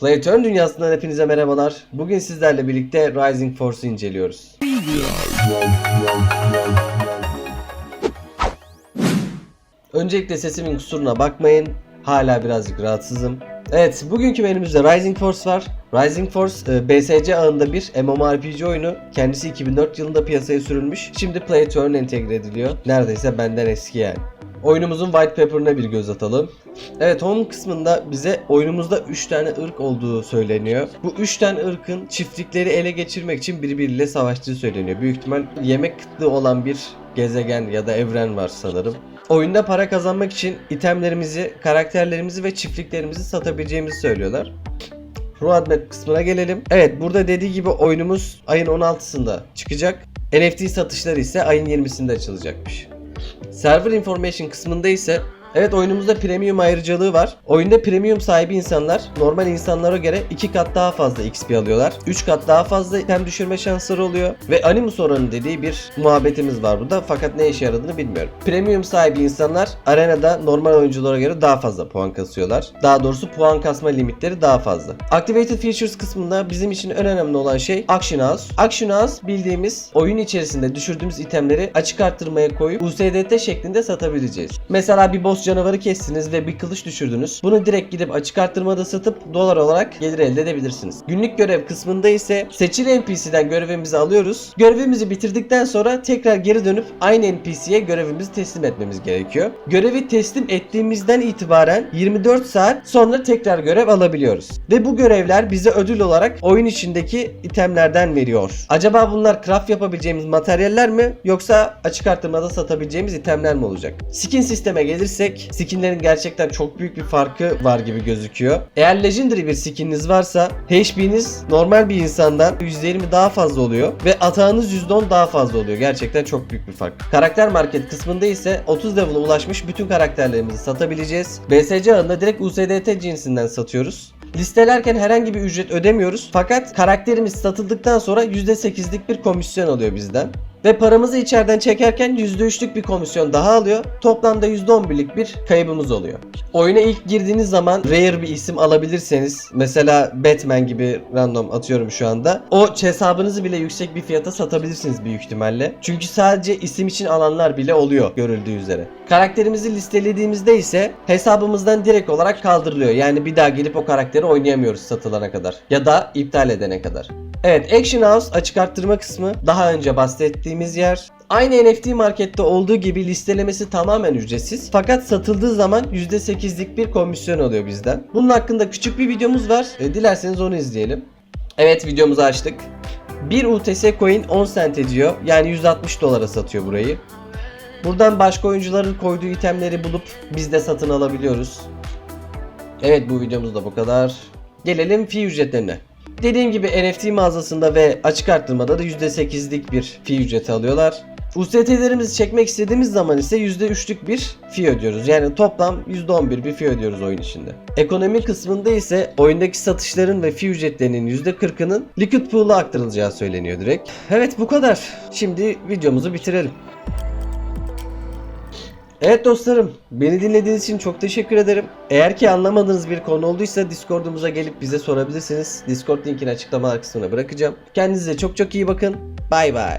Playturn dünyasından hepinize merhabalar. Bugün sizlerle birlikte Rising Force'u inceliyoruz. Öncelikle sesimin kusuruna bakmayın. Hala birazcık rahatsızım. Evet, bugünkü menümüzde Rising Force var. Rising Force e, BSC ağında bir MMORPG oyunu. Kendisi 2004 yılında piyasaya sürülmüş. Şimdi Playturn entegre ediliyor. Neredeyse benden eski yani. Oyunumuzun white paper'ına bir göz atalım. Evet home kısmında bize oyunumuzda 3 tane ırk olduğu söyleniyor. Bu 3 tane ırkın çiftlikleri ele geçirmek için birbiriyle savaştığı söyleniyor. Büyük ihtimal yemek kıtlığı olan bir gezegen ya da evren var sanırım. Oyunda para kazanmak için itemlerimizi, karakterlerimizi ve çiftliklerimizi satabileceğimizi söylüyorlar. Roadmap kısmına gelelim. Evet burada dediği gibi oyunumuz ayın 16'sında çıkacak. NFT satışları ise ayın 20'sinde açılacakmış. Server information kısmında ise Evet oyunumuzda premium ayrıcalığı var. Oyunda premium sahibi insanlar normal insanlara göre 2 kat daha fazla XP alıyorlar. 3 kat daha fazla item düşürme şansları oluyor. Ve animus oranı dediği bir muhabbetimiz var burada. Fakat ne işe yaradığını bilmiyorum. Premium sahibi insanlar arenada normal oyunculara göre daha fazla puan kasıyorlar. Daha doğrusu puan kasma limitleri daha fazla. Activated Features kısmında bizim için en önemli olan şey Action House. Action House bildiğimiz oyun içerisinde düşürdüğümüz itemleri açık arttırmaya koyup USDT şeklinde satabileceğiz. Mesela bir boss canavarı kestiniz ve bir kılıç düşürdünüz. Bunu direkt gidip açık arttırmada satıp dolar olarak gelir elde edebilirsiniz. Günlük görev kısmında ise seçili NPC'den görevimizi alıyoruz. Görevimizi bitirdikten sonra tekrar geri dönüp aynı NPC'ye görevimizi teslim etmemiz gerekiyor. Görevi teslim ettiğimizden itibaren 24 saat sonra tekrar görev alabiliyoruz. Ve bu görevler bize ödül olarak oyun içindeki itemlerden veriyor. Acaba bunlar craft yapabileceğimiz materyaller mi yoksa açık arttırmada satabileceğimiz itemler mi olacak? Skin sisteme gelirsek skinlerin gerçekten çok büyük bir farkı var gibi gözüküyor. Eğer legendary bir skininiz varsa HP'niz normal bir insandan %20 daha fazla oluyor ve atağınız %10 daha fazla oluyor. Gerçekten çok büyük bir fark. Karakter market kısmında ise 30 level'a ulaşmış bütün karakterlerimizi satabileceğiz. BSC ağında direkt USDT cinsinden satıyoruz. Listelerken herhangi bir ücret ödemiyoruz. Fakat karakterimiz satıldıktan sonra %8'lik bir komisyon alıyor bizden. Ve paramızı içeriden çekerken %3'lük bir komisyon daha alıyor. Toplamda %11'lik bir kaybımız oluyor. Oyuna ilk girdiğiniz zaman rare bir isim alabilirseniz mesela Batman gibi random atıyorum şu anda. O hesabınızı bile yüksek bir fiyata satabilirsiniz büyük ihtimalle. Çünkü sadece isim için alanlar bile oluyor görüldüğü üzere. Karakterimizi listelediğimizde ise hesabımızdan direkt olarak kaldırılıyor. Yani bir daha gelip o karakteri oynayamıyoruz satılana kadar. Ya da iptal edene kadar. Evet Action House açık arttırma kısmı daha önce bahsettiğimiz yer. Aynı NFT markette olduğu gibi listelemesi tamamen ücretsiz. Fakat satıldığı zaman %8'lik bir komisyon alıyor bizden. Bunun hakkında küçük bir videomuz var. E, dilerseniz onu izleyelim. Evet videomuzu açtık. 1 UTS coin 10 cent ediyor. Yani 160 dolara satıyor burayı. Buradan başka oyuncuların koyduğu itemleri bulup biz de satın alabiliyoruz. Evet bu videomuz da bu kadar. Gelelim fee ücretlerine. Dediğim gibi NFT mağazasında ve açık arttırmada da %8'lik bir fee ücreti alıyorlar. UST'lerimizi çekmek istediğimiz zaman ise %3'lük bir fee ödüyoruz. Yani toplam %11 bir fee ödüyoruz oyun içinde. Ekonomi kısmında ise oyundaki satışların ve fee ücretlerinin %40'ının Liquid Pool'a aktarılacağı söyleniyor direkt. Evet bu kadar. Şimdi videomuzu bitirelim. Evet dostlarım, beni dinlediğiniz için çok teşekkür ederim. Eğer ki anlamadığınız bir konu olduysa Discord'umuza gelip bize sorabilirsiniz. Discord linkini açıklama kısmına bırakacağım. Kendinize çok çok iyi bakın. Bay bay.